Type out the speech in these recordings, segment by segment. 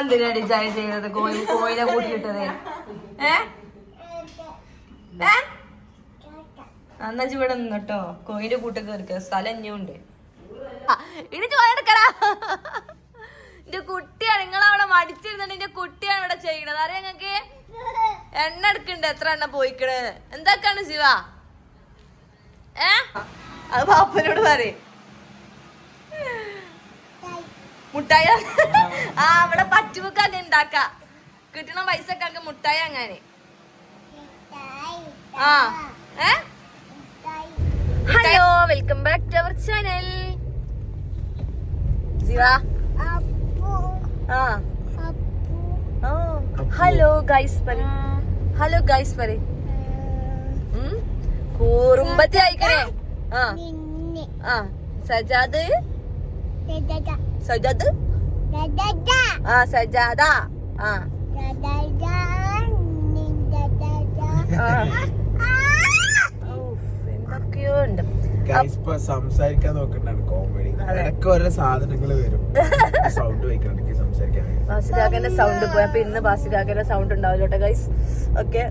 എന്തിനാടി ഡിസൈൻ ചെയ്തത് കോഴി കോഴിനെ കൂട്ടിയിട്ടത്. ഏ? എന്നാ ഇവിടെ നിന്നട്ടോ. കോഴിന്റെ കൂട്ട് കയറിക്ക. സ്ഥലം ഇനിയുണ്ട്. ഇനി ചോദിക്കടാ എന്റെ കുട്ടിയാണ്. നിങ്ങൾ അവിടെ മടിച്ചിരുന്നിട്ട് എന്റെ കുട്ടിയാണ് ഇവിടെ ചെയ്യണത്. അറിയാം ഞങ്ങക്ക് എണ്ണ എടുക്കണ്ട്. എത്ര എണ്ണ പോയിക്കണ്? എന്തൊക്കെയാണ് ശിവ? ഏ? അത് പാപ്പനോട് പറയും. മുട്ടായി ആ അവിടെ പറ്റുമുക്കൊക്കെ ഉണ്ടാക്ക കിട്ടണ പൈസ ഒക്കെ മുട്ടായി അങ്ങനെ ആ hello welcome back to our channel. Hello guys പറ ഹലോ ഗൈസ് പറ കൂറുമ്പത്തി അയക്കണേ ആ. ആ സജാദ്. സജാദ്? ആ സജാദ. ആ. എന്തൊക്കെയോ ഉണ്ട്. സംസാരിക്കാൻ നോക്കണ്ടാണ് കോമഡി ഇടയ്ക്ക് ഓരോ സാധനങ്ങൾ വരും. സൗണ്ട് വയ്ക്കണം എനിക്ക് സംസാരിക്കാൻ ബാസികാക്കന്റെ സൗണ്ട് പോയി. അപ്പൊ ഇന്ന് ബാസികാക്കന്റെ സൗണ്ട് ഉണ്ടാവില്ലോട്ടെ ഗൈസ് ഓക്കെ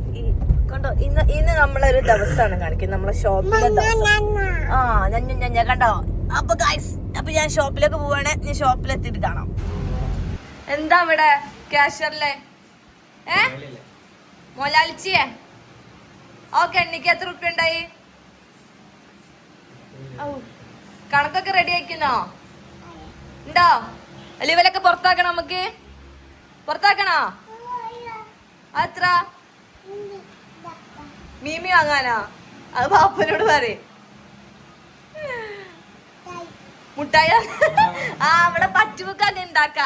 കണ്ടോ ഇന്ന് ഇന്ന് നമ്മളൊരു ദിവസമാണ് കാണിക്കുന്നത്. നമ്മളെ ഷോപ്പിലെ ദിവസം. ആ ഞാൻ ഞാൻ കണ്ടോ? അപ്പൊ ഗൈസ് അപ്പൊ ഞാൻ ഷോപ്പിലേക്ക് പോവാണ്. ഞാൻ ഷോപ്പിലെത്തിയിട്ട് കാണാം. എന്താ ഇവിടെ ക്യാഷറിലെ ഏ? മൊലാലിച്ചിയെ? ഓക്കെ എണ്ണിക്ക് എത്ര റുപ്യ ഉണ്ടായി? കണക്കൊക്കെ റെഡി ആയിക്കുന്നോ? ഉണ്ടോ? പുറത്താക്കണം പുറത്താക്കണോ നമുക്ക്? പുറത്താക്കണോ? അത്ര മീമി വാങ്ങാനോ? അത് പാപ്പനോട് പറയും. മുട്ടായി ആ അവിടെ പറ്റുമുക്കൊക്കെ ഉണ്ടാക്ക.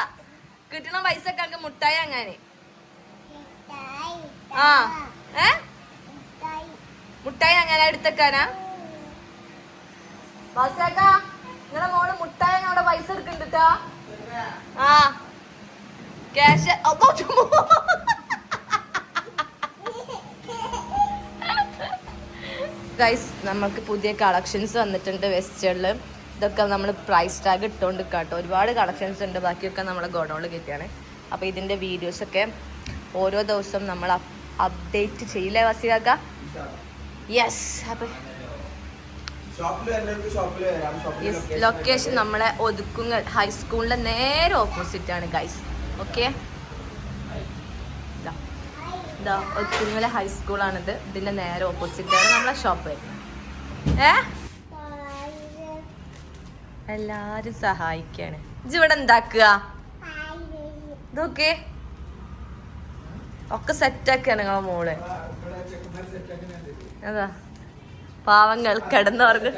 കിട്ടണ പൈസ ഒക്കെ മുട്ടായ അങ്ങനെ ആ ഏ? മുട്ടായ അങ്ങനെ എടുത്തേക്കാനാ? ബസാക്ക നിങ്ങളെ മോൾ മുട്ടായ അവിടെ പൈസ എടുക്കണ്ടിട്ടാ ആ. ക്യാഷ് ഗൈസ് നമ്മൾക്ക് പുതിയ കളക്ഷൻസ് വന്നിട്ടുണ്ട് വെസ്റ്റേണിൽ ഇതൊക്കെ നമ്മൾ പ്രൈസ് ടാഗ് ഇട്ടുകൊണ്ട് കേട്ടോ ഒരുപാട് കളക്ഷൻസ് ഉണ്ട്. ബാക്കിയൊക്കെ നമ്മൾ ഗോഡൗണിൽ കിട്ടിയാണ്. അപ്പോൾ ഇതിന്റെ വീഡിയോസൊക്കെ ഓരോ ദിവസവും നമ്മൾ അപ്ഡേറ്റ് ചെയ്യില്ലേ വസികാക്ക യെസ് യെസ് ലൊക്കേഷൻ നമ്മളെ ഒതുക്കുങ്ങൾ. ഹൈസ്കൂളിന്റെ നേരെ ഓപ്പോസിറ്റ് ആണ് ഗൈസ് ഓക്കെ ഇതാ ഒതുക്കുങ്ങൽ ഹൈസ്കൂളാണിത് ഇതിന്റെ നേരെ ഓപ്പോസിറ്റ് ആണ് നമ്മളെ ഷോപ്പ് ഏ? എല്ലാരും സഹായിക്കാണ്. ഇജിവിടെ എന്താക്കുക? നോക്കേ. ഒക്കെ സെറ്റാക്കാണ് നിങ്ങളെ മോൾ. അതാ. പാവങ്ങൾ കിടന്നുറങ്ങ.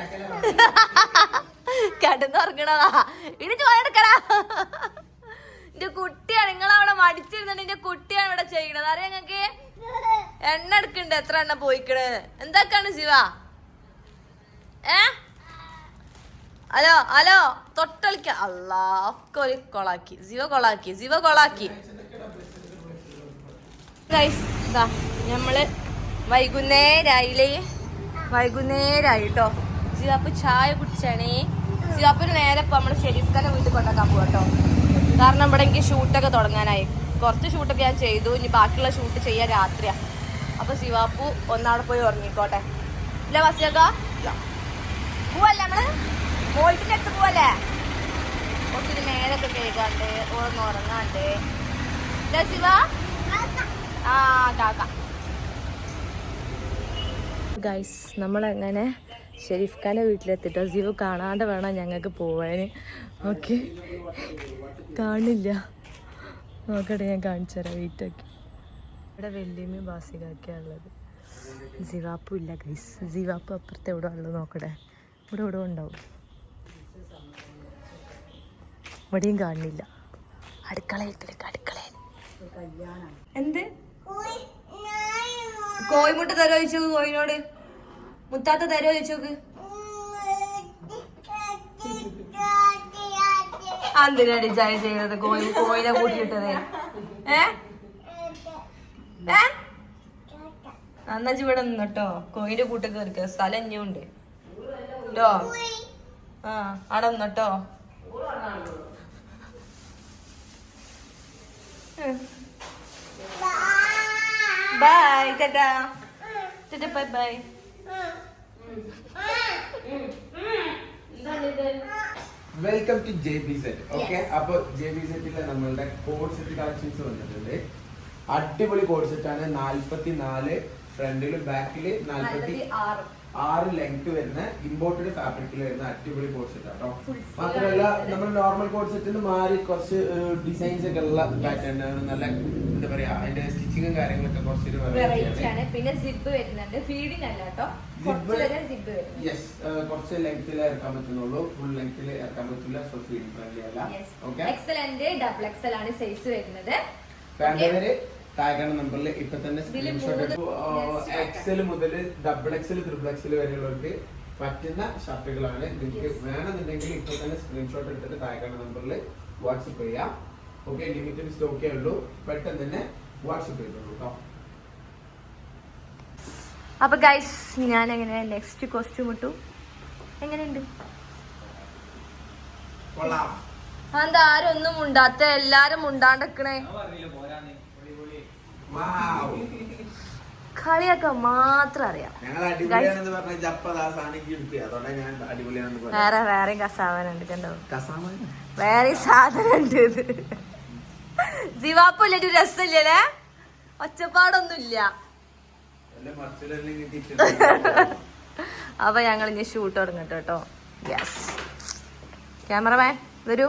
കിടന്നുറങ്ങണതാ. ഇനി ചോദിക്കടാ എന്റെ കുട്ടിയാണ്. നിങ്ങൾ അവിടെ മടിച്ചിരുന്നിട്ട് എന്റെ കുട്ടിയാണ് ഇവിടെ ചെയ്യണത്. അറിയാം ഞങ്ങക്ക് എണ്ണ എടുക്കണ്ട്. എത്ര എണ്ണ പോയിക്കണ്? എന്താക്കാണ് ശിവ? ഏ? ഹലോ ഹലോ തൊട്ടളിക്ക ഒക്കെ ഒരു കൊളാക്കി. ജീവ കൊളാക്കി ജീവ കൊളാക്കി. നമ്മൾ വൈകുന്നേരായില്ലേ? വൈകുന്നേരായിട്ടോ? സിവാപ്പ് ചായ കുടിച്ചാണേ. ജീവാപ്പിന് നേരെ ഇപ്പൊ നമ്മൾ ഷെരീഫ് ഖാനെ വീട്ടിൽ കൊണ്ടാക്കാൻ പോകട്ടോ കാരണം ഇവിടെ എനിക്ക് ഷൂട്ടൊക്കെ തുടങ്ങാനായി. കുറച്ച് ഷൂട്ടൊക്കെ ഞാൻ ചെയ്തു. ഇനി ബാക്കിയുള്ള ഷൂട്ട് ചെയ്യാൻ രാത്രിയാ. അപ്പൊ സിവാപ്പു ഒന്നാടെ പോയി ഉറങ്ങിക്കോട്ടെ. ഇല്ല വസിയാക്ക? പോവല്ലേ നമ്മൾ? മോൾട്ടിന്റെ അടുത്ത് പോവല്ലേ ഒത്തിരി മേലൊക്കെ കേൾക്കാണ്ട് ഓർന്ന് ഉറങ്ങാണ്ട്. ശിവ? ആ കാക്ക. ഗൈസ് നമ്മളങ്ങനെ ഷെരീഫ് ഖാന്റെ വീട്ടിലെത്തിട്ടോ? ജീവ് കാണാണ്ട് വേണം ഞങ്ങൾക്ക് പോവാൻ ഓക്കെ. കാണില്ല. നോക്കട്ടെ ഞാൻ കാണിച്ചു തരാം വീട്ടൊക്കെ ഇവിടെ വെല്ലുമ്മയും ബാസികാക്കിയാണ് ഉള്ളത്. ജിവാപ്പും ഇല്ല ഗൈസ് ജിവാപ്പ് അപ്പുറത്ത് എവിടെ ഉള്ളത് നോക്കട്ടെ. ഇവിടെ ഇവിടെ ഉണ്ടാവും. ഇവിടെയും കാണുന്നില്ല. അടുക്കളയിലേക്ക് അടുക്കളയിൽ. എന്ത്? കോഴിമുട്ട തരോ ചോദിച്ചു കോഴിനോട്? മുത്താത്ത തരോ ചോദിച്ചോക്ക്? എന്തിനാടി ചായ ചെയ്തത് കോഴി കോഴിനെ കൂട്ടിയിട്ടത്. ഏ? എന്നാ ഇവിടെ നിന്നട്ടോ. കോഴിന്റെ കൂട്ട് കയറിക്ക. സ്ഥലം ഇനിയുണ്ട് ആ അവിടെ നിന്നട്ടോ. Bye tata Dada, bye bye welcome to J B set okay അപ്പൊ ജെ ബി സെറ്റിലെ നമ്മളുടെ കോഡ് സെറ്റ് കളക്ഷൻസ് വന്നിട്ടുണ്ട്. അടിപൊളി കോഡ് സെറ്റ് ആണ്. നാല്പത്തി നാല് ഫ്രണ്ടിൽ ബാക്കിൽ നാല്പത്തി ആറ് ആറ് ലെങ്ത് വരുന്ന ഇമ്പോർട്ടഡ് ഫാബ്രിക്കിൽ വരുന്ന അടിപൊളി കോഡ് സെറ്റ് ആട്ടോ മാത്രമല്ല നമ്മൾ നോർമൽ കോഡ് സെറ്റിൽ നിന്ന് മാറി കുറച്ച് ഡിസൈൻസ് ഒക്കെ ഉള്ള പാറ്റേൺ നല്ല എന്താ പറയാ അതിന്റെ സ്റ്റിച്ചിങ്ങും കാര്യങ്ങളൊക്കെ കുറച്ചൊരു പിന്നെ സിബ് വരുന്നുണ്ട്. ഫീഡിങ് അല്ല കേട്ടോ യെസ് കുറച്ച് ലെങ്ത്തിൽ ഇറക്കാൻ പറ്റുന്നുള്ളൂ. ഫുൾ ലെങ്ത്തിൽ ഇറക്കാൻ പറ്റില്ല സോ ഫീഡിംഗ് ഫ്രണ്ട്ലി അല്ല. ഓക്കെ എക്സലന്റ് ഡബിൾ എക്സൽ ആണ് സൈസ് വരുന്നത്. വേണ്ടവര് താഴെ നമ്പറിൽ ഇപ്പൊ തന്നെ സ്ക്രീൻഷോട്ട് എക്സൽ മുതൽ ഡബിൾ എക്സൽ ട്രിപ്പിൾ എക്സൽ വരെയുള്ളവർക്ക് പറ്റുന്ന ഷർട്ടുകളാണ്. നിങ്ങൾക്ക്. വേണമെന്നുണ്ടെങ്കിൽ ഇപ്പൊ തന്നെ സ്ക്രീൻഷോട്ട് എടുത്തിട്ട് താഴെ നമ്പറിൽ വാട്സപ്പ് ചെയ്യാം. ഓക്കെ ലിമിറ്റഡ് സ്റ്റോക്കേ ഉള്ളൂ. പെട്ടെന്ന് തന്നെ വാട്സപ്പ് ചെയ്തോളൂ കേട്ടോ അപ്പൊ ഗൈസ് ഞാൻ എങ്ങനെ നെക്സ്റ്റ് കോസ്റ്റ്യൂം ഇട്ടു. എങ്ങനെയുണ്ട്? എന്താ അതെന്താ ആരും ഒന്നും ഉണ്ടാത്ത എല്ലാരും ഉണ്ടാണ്ടക്കണേ. കളിയൊക്കെ മാത്രം അറിയാം. വേറെ വേറെയും കസാവനുണ്ട് കണ്ടോ? വേറെ സാധനം ഇത്. ജിവാപ്പില്ല ഒരു രസമില്ലേ ഒച്ചപ്പാടൊന്നുമില്ല. അപ്പൊ ഞങ്ങൾ ഇനി ഷൂട്ട് തുടങ്ങട്ടെ കേട്ടോ. യെസ് ക്യാമറമാൻ വരൂ.